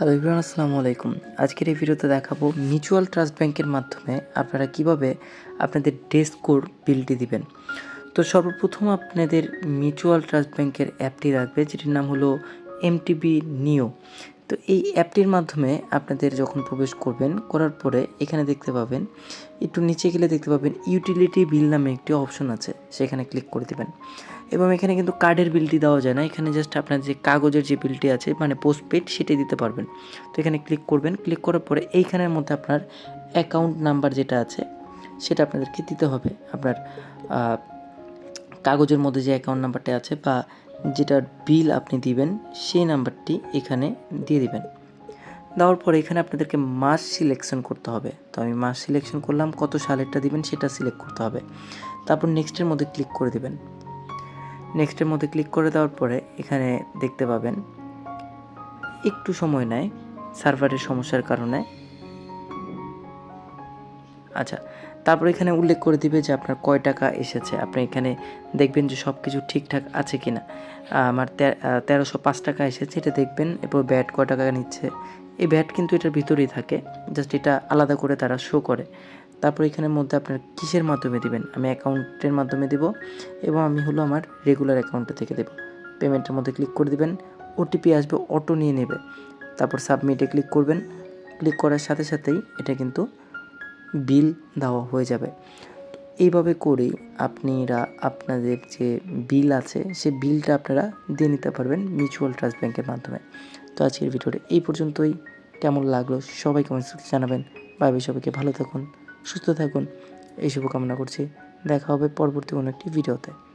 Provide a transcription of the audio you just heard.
Hello Ibrahim আসসালামু আলাইকুম। আজকের এই ভিডিওতে দেখাবো মিউচুয়াল ট্রাস্ট ব্যাংকের মাধ্যমে আপনারা কীভাবে আপনাদের ডেস্কোর বিলটি দিবেন। তো সর্বপ্রথম আপনাদের মিউচুয়াল ট্রাস্ট ব্যাংকের অ্যাপটি রাখবে যেটির নাম হলো এমটিবি নিও তো এই অ্যাপটির মাধ্যমে আপনাদের যখন প্রবেশ করবেন, করার পরে এখানে দেখতে পাবেন, একটু নিচে গেলে দেখতে পাবেন ইউটিলিটি বিল নামে একটি অপশন আছে, সেখানে ক্লিক করে দেবেন। এবং এখানে কিন্তু কার্ডের বিলটি দেওয়া যায় না, এখানে জাস্ট আপনার যে কাগজের যে বিলটি আছে মানে পোস্টপেড সেটাই দিতে পারবেন। তো এখানে ক্লিক করবেন ক্লিক করার পরে এইখানের মধ্যে আপনার অ্যাকাউন্ট নাম্বার যেটা আছে, সেটা আপনাদেরকে দিতে হবে। আপনার কাগজের মধ্যে যে অ্যাকাউন্ট নাম্বারটা আছে বা যেটার বিল আপনি দিবেন, সেই নাম্বারটি এখানে দিয়ে দিবেন। দেওয়ার পরে এখানে আপনাদেরকে মাস সিলেকশন করতে হবে। তো আমি মাস সিলেকশন করলাম, কত সালেরটা দিবেন সেটা সিলেক্ট করতে হবে। তারপর নেক্সটের মধ্যে ক্লিক করে দিবেন। নেক্সটের মধ্যে ক্লিক করে দেওয়ার পরে এখানে দেখতে পাবেন, একটু সময় নেয় সার্ভারের সমস্যার কারণে আচ্ছা তারপর এখানে উল্লেখ করে দিবে যে আপনার কয় টাকা এসেছে। আপনি এখানে দেখবেন যে সব কিছু ঠিকঠাক আছে কি না আমার তেরোশো পাঁচ টাকা এসেছে, এটা দেখবেন, এরপর ব্যাট কয় টাকা নিচ্ছে। এই ব্যাট কিন্তু এটার ভিতরেই থাকে, জাস্ট এটা আলাদা করে তারা শো করে। তারপর এখানের মধ্যে আপনার কিসের মাধ্যমে দিবেন? আমি অ্যাকাউন্টের মাধ্যমে দেব এবং আমি হলো আমার রেগুলার অ্যাকাউন্টে থেকে দেব। পেমেন্টের মধ্যে ক্লিক করে দিবেন ওটিপি আসবে অটো নিয়ে নেবে। তারপর সাবমিটে ক্লিক করবেন। ক্লিক করার সাথে সাথেই এটা কিন্তু বিল দেওয়া হয়ে যাবে। এইভাবে করেই আপনারা আপনাদের যে বিল আছে, সে বিলটা আপনারা দিয়ে নিতে পারবেন মিউচুয়াল ট্রাস্ট ব্যাংকের মাধ্যমে। তো আজকের ভিডিওটা এই পর্যন্তই। কেমন লাগল সবাই কমেন্টস জানাবেন। ভাবে সবাইকে ভালো থাকুন, সুস্থ থাকুন। এই শুভকামনা করছি। দেখা হবে পরবর্তী কোনো একটি ভিডিওতে।